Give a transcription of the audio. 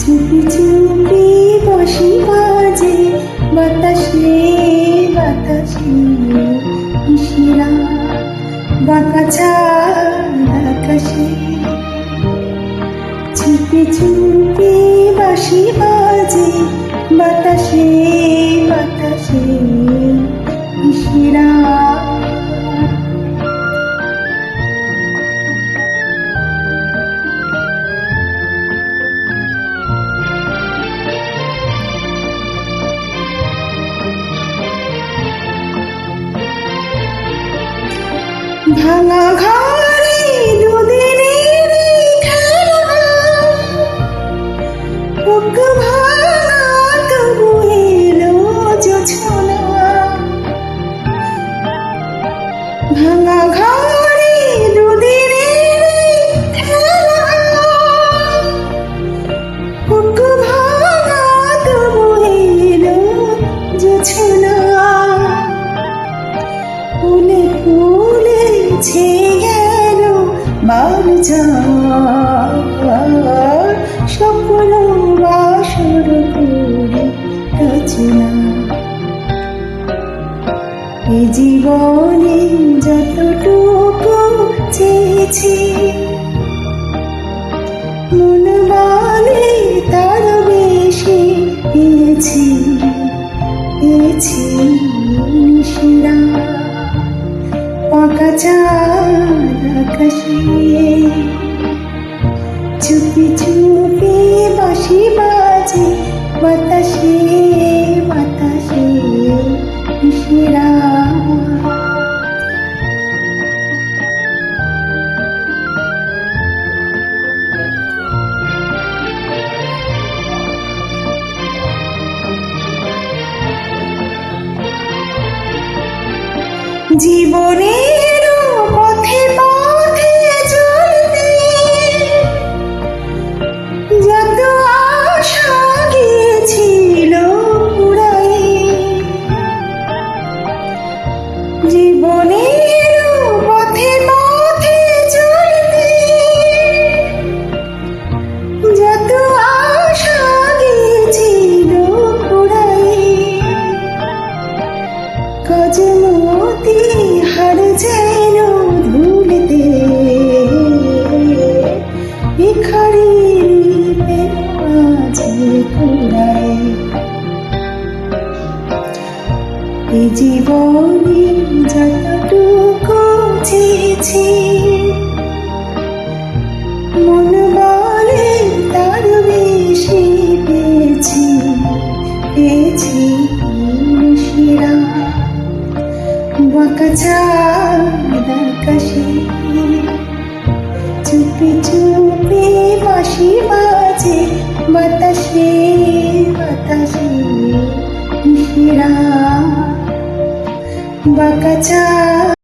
চুপি চুপি বসি বাজে বাতাসে বাতাসে শিরা বাগাচার আকাশে চুপি চুপি বাসি বাজে বাতাসে। 看啊看 বার স্বপ্ন বাসর করে রচনা এ জীবনে যতটুকু চেয়েছি মন বলে তার বেশি পেয়েছি পেয়েছি নিশিরা পাকা চাঁদ আকাশে। চুপি চুপি বাঁশি বাজে বাতাসে বাতাসে শিরা জীবনের জীবনের পথে পথে চলতে যত আশা গিয়েছিল পুরাই কজমতি হার যেন বাঁকাচাঁদ আকাশে চুপি চুপি বাঁশি বাজে বাতাসে বাতাসে শিরা বাঁকাচাঁদ